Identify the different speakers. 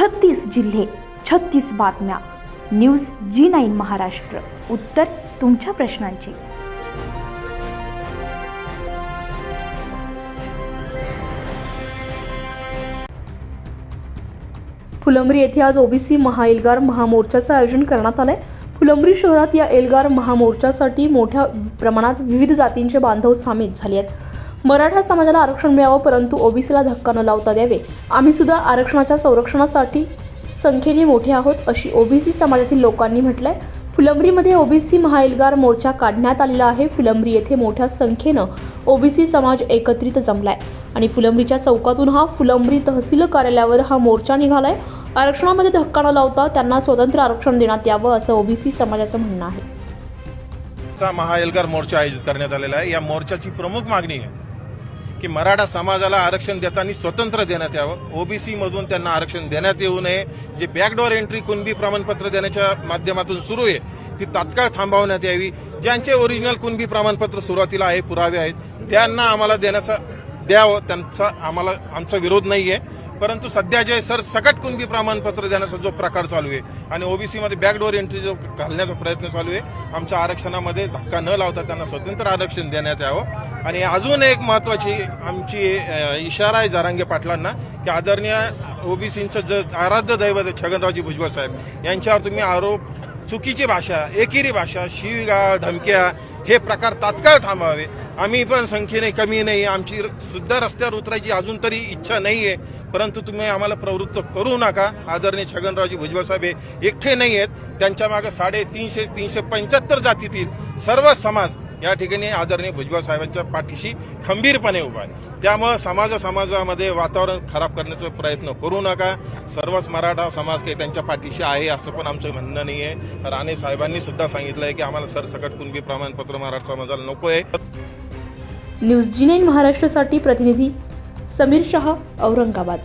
Speaker 1: छत्तीस जिल्हे छत्तीस बातम्या. News G nine Maharashtra. उत्तर तुमच्या प्रश्नांची. फुलंब्री येथे आज ओबीसी महाएल्गार महामोर्चाचं आयोजन करण्यात आलंय. फुलंब्री शहरात या एल्गार महामोर्चासाठी मोठ्या प्रमाणात विविध जातींचे बांधव सामील झाले आहेत. मराठा समाजाला आरक्षण मिळावं परंतु ओबीसीला धक्का न लावता द्यावे. आम्ही सुद्धा आरक्षणाच्या संरक्षणासाठी संख्येने मोठे आहोत अशी ओबीसी समाजातील लोकांनी म्हटलंय. फुलंब्रीमध्ये ओबीसी महाएल्गार मोर्चा काढण्यात आलेला आहे. फुलंब्री येथे मोठ्या संख्येनं ओबीसी समाज एकत्रित जमलाय. आणि फुलंब्रीच्या चौकातून हा फुलंब्री तहसील कार्यालयावर हा मोर्चा निघालाय. आरक्षणामध्ये धक्का न लावता त्यांना स्वतंत्र आरक्षण देण्यात यावं असं ओबीसी समाजाचं म्हणणं आहे.
Speaker 2: महाएल्गार मोर्चा आयोजित करण्यात आलेला आहे. या मोर्चाची प्रमुख मागणी आहे. की मराठा समाजाला आरक्षण देताना स्वतंत्र देण्यात यावं. ओबीसी मधून त्यांना आरक्षण देण्यात येऊ नये. जे बॅकडोर एंट्री कुणबी प्रमाणपत्र देण्याच्या माध्यमातून सुरू आहे ती तात्काळ थांबवण्यात यावी. ज्यांचे ओरिजिनल कुणबी प्रमाणपत्र सुरुवातीला आहे पुरावे आहेत त्यांना आम्हाला देण्याचा द्यावं. त्यांचा आम्हाला आमचा विरोध नाही आहे परंतु सध्या जे सर सकट कुणबी प्रमाणपत्र देण्याचा जो प्रकार चालू आहे आणि ओबीसीमध्ये बॅकडोर एंट्री जो घालण्याचा प्रयत्न चालू आहे आमच्या आरक्षणामध्ये धक्का न लावता त्यांना स्वतंत्र आरक्षण देण्यात यावं. आणि अजून एक महत्वाची आमची इशारा आहे जारांगे पाटलांना की आदरणीय ओबीसींचं ज आराध्य दैवत आहे छगनरावजी भुजबळ साहेब यांच्यावर तुम्ही आरोप चुकीची भाषा एकेरी भाषा शिवगाळ धमक्या हे प्रकार तात्काळ थांबावे आम्ही पण संख्येने कमी नाही आमची सुद्धा रस्त्यावर उतरायची अजून तरी इच्छा नाही आहे. परंतु तुम्ही आम्हाला प्रवृत्त करू नका. आदरणीय छगनरावजी भुजबळ साहेब हे एकटे नाही आहेत. त्यांच्या मागे साडेतीनशे तीनशे पंच्याहत्तर जातीतील सर्व समाज या ठिकाणी आदरणीय भुजबळ साहेबांच्या पाठीशी खंबीरपणे उभा आहे. त्यामुळं समाज समाजामध्ये वातावरण खराब करण्याचा प्रयत्न करू नका. सर्वच मराठा समाज काही त्यांच्या पाठीशी आहे असं पण आमचं म्हणणं नाही आहे. राणे साहेबांनी सुद्धा सांगितलं आहे की आम्हाला सरसकट कुणबी प्रमाणपत्र मराठा समाजाला नको आहे
Speaker 1: न्यूज जी नाईन महाराष्ट्रासाठी प्रतिनिधी समीर शहा औरंगाबाद.